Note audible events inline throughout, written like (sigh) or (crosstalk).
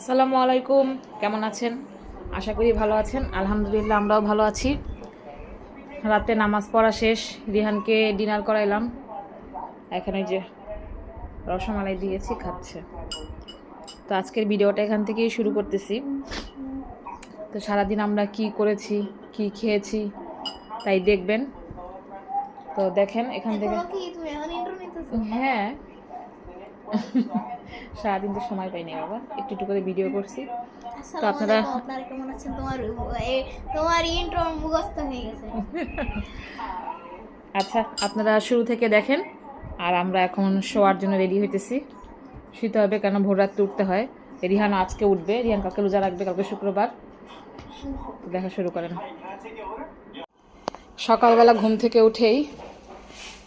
আসসালামু আলাইকুম। কেমন আছেন? আশা করি ভালো আছেন। আলহামদুলিল্লাহ আমরাও ভালো আছি। রাতে নামাজ পড়া শেষ। রিহানকে ডিনার করাইলাম। এখানে যে রসমালাই দিয়েছি খাচ্ছে। তো আজকের ভিডিওটা এখান থেকেই শুরু করতেছি। তো সারাদিন আমরা কি করেছি কি খেয়েছি তাই দেখবেন। তো দেখেন এখান থেকে হ্যাঁ। (laughs) সারাদিন তো সময় পাইনি বাবা। একটু একটু করে ভিডিও করছি। তো আপনারা- কেমন আছেন? তোমার তোমার ইন্ট্রো মুখস্থ হয়ে গেছে। (laughs) আচ্ছা আপনারা শুরু থেকে দেখেন আর আমরা এখন শোয়ার জন্য রেডি হইতেছি। শুতে হবে কেন? ভোর রাত্রে উঠতে হয়। রিহান আজকে উঠবে। রিহান কালকে রোজা রাখবে কালকে শুক্রবার। দেখা শুরু করেন। সকালবেলা ঘুম থেকে উঠেই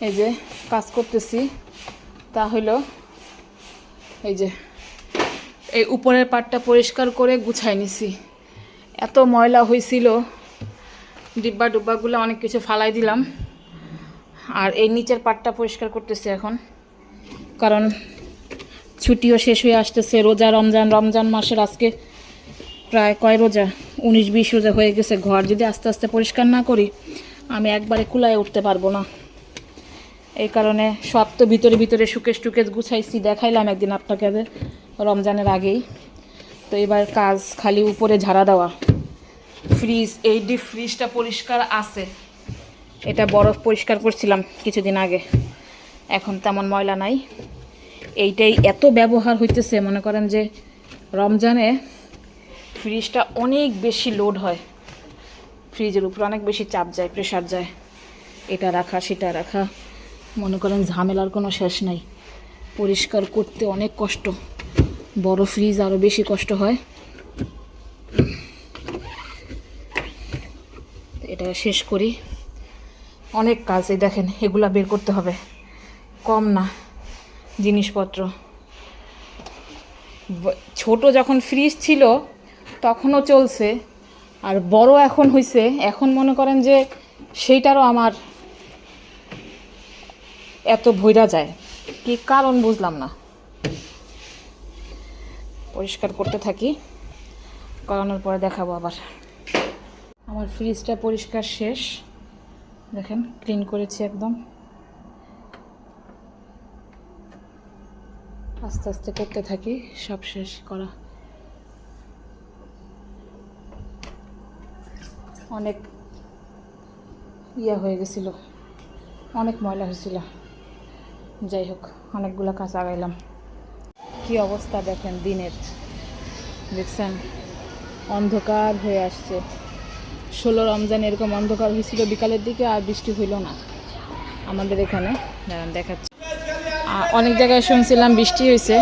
এই যে কাজ করতেছি তা হইল এই যে, এই উপরের পাটটা পরিষ্কার করে গুছাই নিছি। এত ময়লা হয়েছিল ডিব্বা ডুব্বাগুলো অনেক কিছু ফালাই দিলাম। আর এই নিচের পাটটা পরিষ্কার করতেছি এখন, কারণ ছুটিও শেষ হয়ে আসতেছে। রোজা রমজান রমজান মাসের আজকে প্রায় কয় রোজা? উনিশ, বিশ রোজা হয়ে গেছে। ঘর যদি আস্তে আস্তে পরিষ্কার না করি, আমি একবারে কুলায় উঠতে পারব না। এই কারণে সব তো ভিতরে ভিতরে সুকেশ টুকেশ গুছাইছি, দেখাইলাম একদিন আপনাকে রমজানের আগেই। তো এবার কাজ খালি উপরে ঝাড়া দেওয়া। ফ্রিজ, এই ডিপ ফ্রিজটা পরিষ্কার আছে। এটা বরফ পরিষ্কার করছিলাম কিছুদিন আগে। এখন তেমন ময়লা নাই। এইটাই এত ব্যবহার হইতেছে, মনে করেন যে রমজানে ফ্রিজটা অনেক বেশি লোড হয়। ফ্রিজের উপর অনেক বেশি চাপ যায় প্রেশার যায়। এটা রাখা, সেটা রাখা। মনে করেন ঝামেলার কোনো শেষ নাই। পরিষ্কার করতে অনেক কষ্ট। বড় ফ্রিজ আরও বেশি কষ্ট হয়। এটা শেষ করি। অনেক কাজ এই দেখেন, এগুলা বের করতে হবে। কম না, জিনিসপত্র। ছোট যখন ফ্রিজ ছিল, তখনও চলছে। আর বড় এখন হইছে, এখন মনে করেন যে সেইটারও আমার এত ভৈরা যায়? কি কারণ বুঝলাম না। পরিষ্কার করতে থাকি। করানোর পরে দেখাবো আবার। আমার ফ্রিজটা পরিষ্কার শেষ। দেখেন ক্লিন করেছি একদম। আস্তে আস্তে করতে থাকি, সব শেষ করা। অনেক ইয়া হয়ে গেছিল। অনেক ময়লা হয়েছিল। যাই হোক, অনেকগুলো কাজ আগাইলাম। কি অবস্থা দেখেন দিনের? দেখছেন? অন্ধকার হয়ে আসছে। ষোলো রমজান এরকম অন্ধকার হয়েছিল বিকালের দিকে আর বৃষ্টি হইল না। আমাদের এখানে, দাঁড়ান দেখাচ্ছি। অনেক জায়গায় শুনছিলাম বৃষ্টি হয়েছে।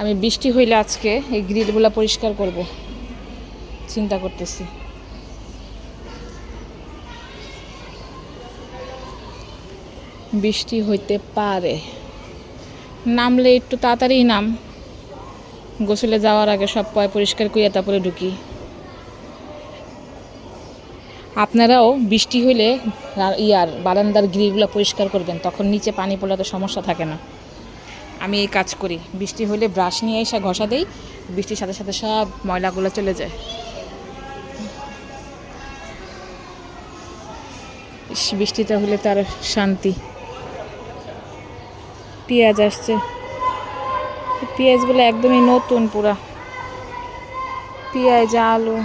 আমি বৃষ্টি হইলে আজকে এই গ্রিলগুলো পরিষ্কার করব। চিন্তা করতেছি। বৃষ্টি হইতে পারে। নামলে একটু তাড়াতাড়ি নাম। গোসলে যাওয়ার আগে সব পয় পরিষ্কার করিয়া তারপরে ঢুকি। আপনারাও বৃষ্টি হইলে ইয়ার বারান্দার গ্রিলগুলো পরিষ্কার করবেন, তখন নিচে পানি পড়লে তো সমস্যা থাকে না। আমি এই কাজ করি। বৃষ্টি হইলে ব্রাশ নিয়ে এসে ঘষা দেই, বৃষ্টির সাথে সাথে সব ময়লাগুলো চলে যায়। বৃষ্টিটা হলে তার শান্তি। পেঁয়াজ আসছে। পেঁয়াজগুলো একদমই নতুন পুরা। পেঁয়াজ, আলু।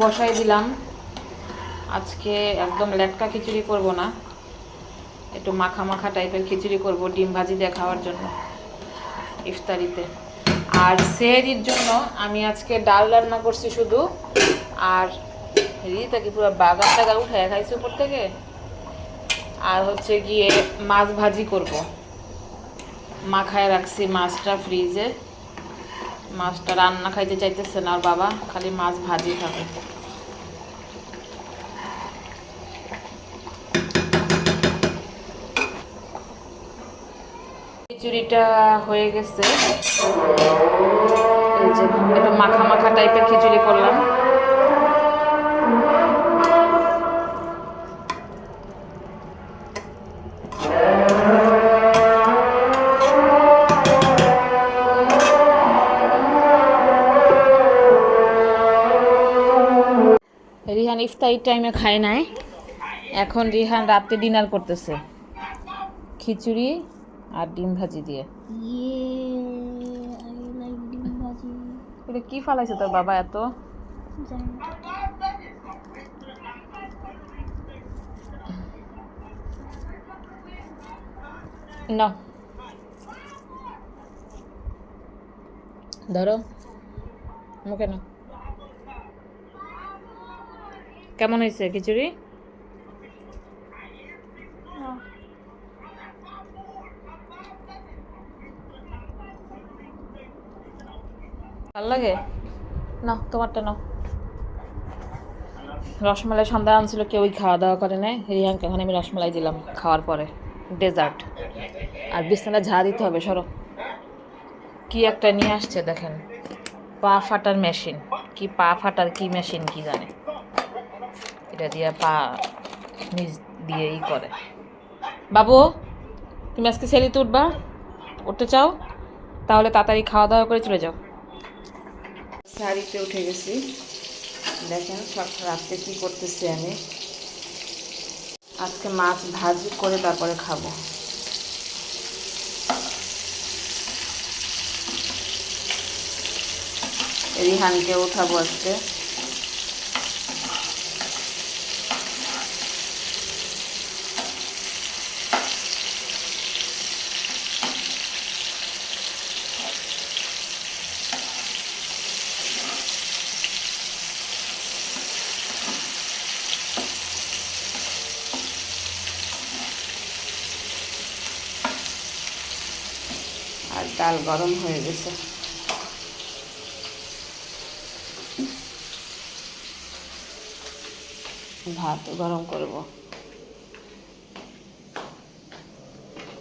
বসাই দিলাম। আজকে একদম লেটকা খিচুড়ি করব না। একটু মাখা মাখা টাইপের খিচুড়ি করব, ডিম ভাজি দিয়ে খাওয়ার জন্য। ইফতারিতে। আর সেহেরির জন্য আমি আজকে ডাল রান্না করছি শুধু। আর রিতা কি পুরো বাগান টাগার উঠে খাইছি উপর থেকে? আর হচ্ছে গিয়ে মাছ ভাজি করব। মাখায় রাখছি মাছটা ফ্রিজে। মাছটা রান্না খাইতে চাইতেছে না আর বাবা, খালি মাছ ভাজি খাবে। খিচুড়িটা হয়ে গেছে। এই মাখা মাখা টাইপের খিচুড়ি করলাম। রিহান ইফতারির টাইমে খায় নাই। এখন রিহান রাতে ডিনার করতেছে। খিচুড়ি আর ডিম ভাজি দিয়ে। এটা কি ফালাইছে তোর বাবা এত। না। ধরো মুখে না কেমন হয়েছে খিচুড়ি? ভালো লাগে না, তোমারটা নাও। রসমালাই সন্ধ্যা আনছিল কেউই খাওয়া দাওয়া করে নাই। রিহানকে এখন আমি রসমালাই দিলাম খাওয়ার পরে। ডেজার্ট আর বিছানা ঝা দিতে হবে, সরো। কি একটা নিয়ে আসছে, দেখেন। পা ফাটার মেশিন। কি পা ফাটার, কি মেশিন, কি জানে। এটা দিয়ে পা নিজ দিয়ে ই করে। বাবু, তুমি আজকে সেলিতে উঠবা? উঠতে চাও? তাহলে তাড়াতাড়ি খাওয়া দাওয়া করে চলে যাও। শাড়িতে উঠে গেছি। দেখেন সব রাত্রে কি করতেছি আমি। আজকে মাছ ভাজি করে তারপরে খাব। রিহানকে উঠাবো আজকে। ডাল গরম হয়ে গেছে। ভাত গরম করব।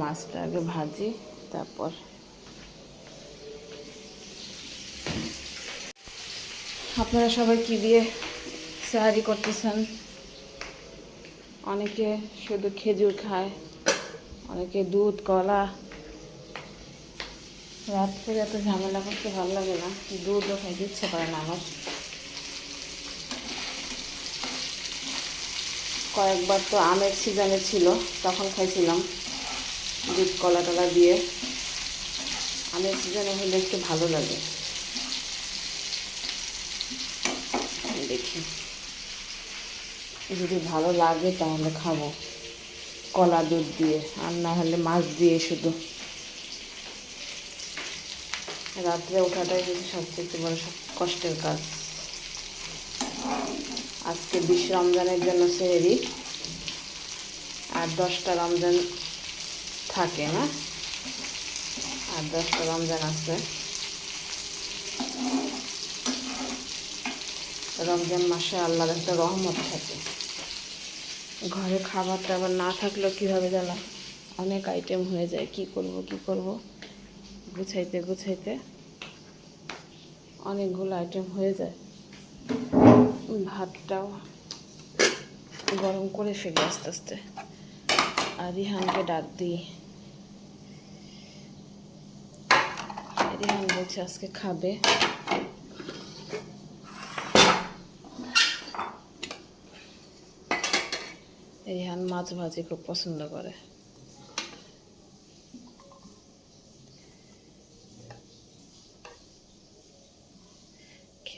মাছটা আগে ভাজি, তারপর আপনারা সবাই কি দিয়ে সাহারি করতেছেন? অনেকে শুধু খেজুর খায়, অনেকে দুধ, কলা রাত করে এত ঝামেলা করতে ভালো লাগে না। দুধও খাইতে ইচ্ছে করে না আমার। কয়েকবার তো আমের সিজনে ছিল, তখন খাইছিলাম দুধ, কলা টলা দিয়ে। আমের সিজনে হলে একটু ভালো লাগে। দেখি। যদি ভালো লাগে তাহলে খাব। কলা দুধ দিয়ে, আর না হলে মাছ দিয়ে শুধু। রাত্রে ওঠাটাই হচ্ছে সবচেয়ে বড় সব কষ্টের কাজ। আজকে বিশ রমজানের জন্য সেহেরি, আর দশটা রমজান থাকে না? আর দশটা রমজান আছে। রমজান মাসে আল্লাহর একটা রহমত থাকে। ঘরে খাবার টাবার না থাকলেও কীভাবে জানা? অনেক আইটেম হয়ে যায়। কি করব কি করব? গুছাইতে গুছাইতে অনেকগুলো আইটেম হয়ে যায়। ভাতটাও গরম করে ফেলি আস্তে আস্তে। আর রিহানকে ডাক দিই। রিহান বলছে আজকে খাবে। রিহান মাছ ভাজি খুব পছন্দ করে।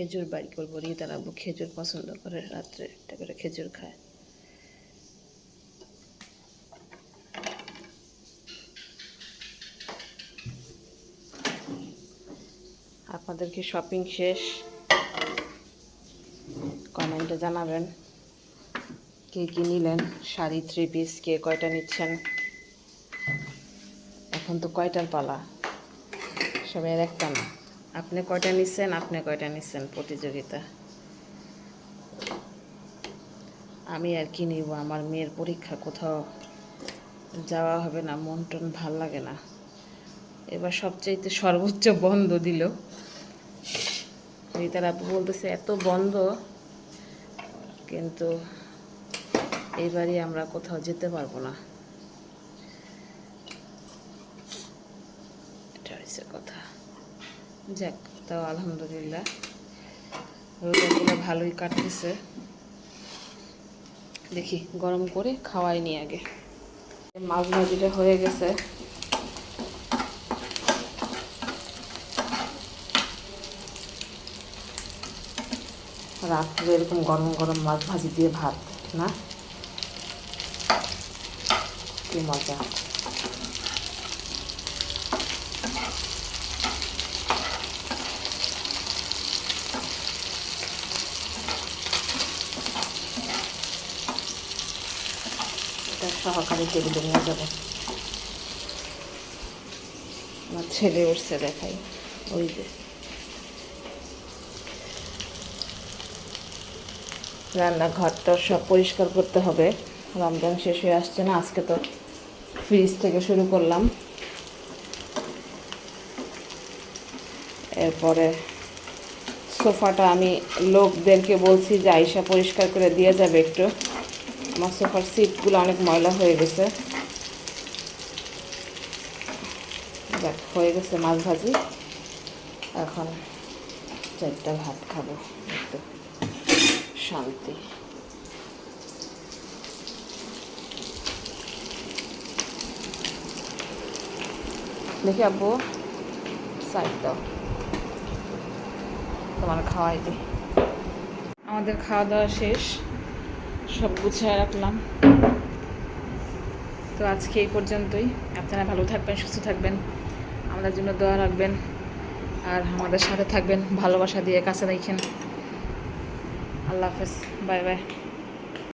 খেজুর বাড়ি করব রিতার আব্বু খেজুর পছন্দ করে রাত্রে একটা করে খেজুর খায়। আপনাদের কি শপিং শেষ কমেন্টে জানাবেন কে কি নিলেন, শাড়ি থ্রি পিস কে কয়টা নিচ্ছেন। এখন তো কয়টার পালা? সবাই একটা না। আপনি কয়টা নিচ্ছেন আপনি কয়টা নিচ্ছেন প্রতিযোগিতা? আমি আর কি নিব, আমার মেয়ের পরীক্ষা, কোথাও যাওয়া হবে না, মন টন ভালো লাগে না। এবার সবচাইতে সর্বোচ্চ বন্ধ দিল। রিতার আপু বলতেছে, এত বন্ধ? কিন্তু এইবারই আমরা কোথাও যেতে পারব না এটা হচ্ছে কথা যাক, তাও আলহামদুলিল্লাহ। রোজাগুলো ভালোই কাটতেছে। দেখি, গরম করে খাওয়াই নি আগে। মাছ ভাজিটা হয়ে গেছে। রাত্রে এরকম গরম গরম মাছ ভাজি দিয়ে ভাত, না? কি মজা এটা সহকারে টেবিলে নিয়ে যাব। আমার ছেলে উঠছে দেখাই। ওই যে। রান্নাঘরটা সব পরিষ্কার করতে হবে। রমজান শেষ হয়ে আসছে না, আজকে তো ফ্রিজ থেকে শুরু করলাম। এরপরে সোফাটা আমি লোকদেরকে বলছি যে আইসা পরিষ্কার করে দিয়ে যাবে একটু। আমার সোফার সিটগুলো অনেক ময়লা হয়ে গেছে। দেখ, হয়ে গেছে মাছ ভাজি। এখন চারটা ভাত খাব, একটু শান্তি। দেখি আব্বু, সাইড দাও। তোমার খাওয়াই দিই। আমাদের খাওয়া দাওয়া শেষ। সব গুছিয়ে রাখলাম। তো আজকে এই পর্যন্তই। আপনারা ভালো থাকবেন, সুস্থ থাকবেন। আমাদের জন্য দোয়া রাখবেন। আর আমাদের সাথে থাকবেন, ভালোবাসা দিয়ে কাছে দেখেন। আল্লাহ হাফেজ। Bye bye.